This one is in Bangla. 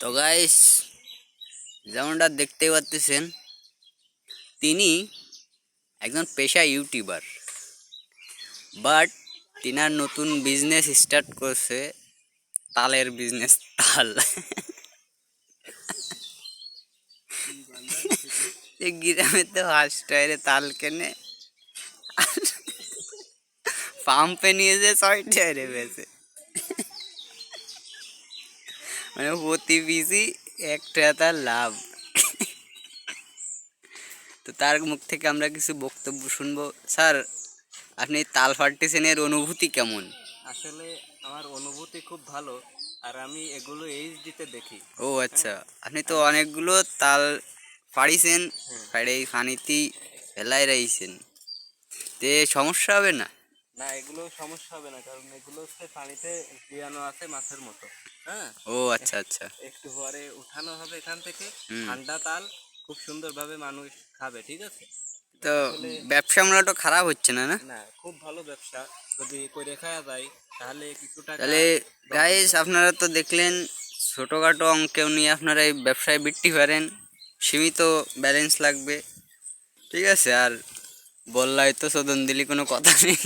তো গাইস যেমনটা দেখতে পাচ্ছেন তিনি একজন পেশা ইউটিউবার। বাট তিনার নতুন বিজনেস স্টার্ট করছে তালের বিজনেস তাল। গ্রামে তো হাসটাইরে তাল কেনে। পাম্পে নিয়ে যে ছয় টায়ারে বেছে মানে প্রতি পিসি একটা তার লাভ। তো তার মুখ থেকে আমরা কিছু বক্তব্য শুনব। স্যার আপনি তাল ফার্টিসেনের অনুভূতি কেমন? আসলে আমার অনুভূতি খুব ভালো আর আমি এগুলো এইচডিতে দেখি। ও আচ্ছা। আপনি তো অনেকগুলো তাল পাড়িছেন। পাড়ে পানিতেই ফেলাই রাইছেন তে সমস্যা হবে না? না এগুলো সমস্যা হবে না কারণ এগুলো হচ্ছে পানিতে জিয়ানো আছে মাছের মতো হ্যাঁ? ও আচ্ছা আচ্ছা। একটু পরে উঠানো হবে এখান থেকে ঠান্ডা তাল খুব সুন্দরভাবে মানুষ খাবে ঠিক আছে? তো ব্যবসা মূলত খারাপ হচ্ছে না না? না খুব ভালো ব্যবসা যদি করে খাওয়া যায় তাহলে কিছু টাকা তাহলে গাইস আপনারা তো দেখলেন ছোটোখাটো অঙ্কেও নিয়ে আপনারা এই ব্যবসায় বৃত্তি পারেন সীমিত ব্যালেন্স লাগবে ঠিক আছে? আর বললাই তো সদন দিলি কোনো কথা নেই।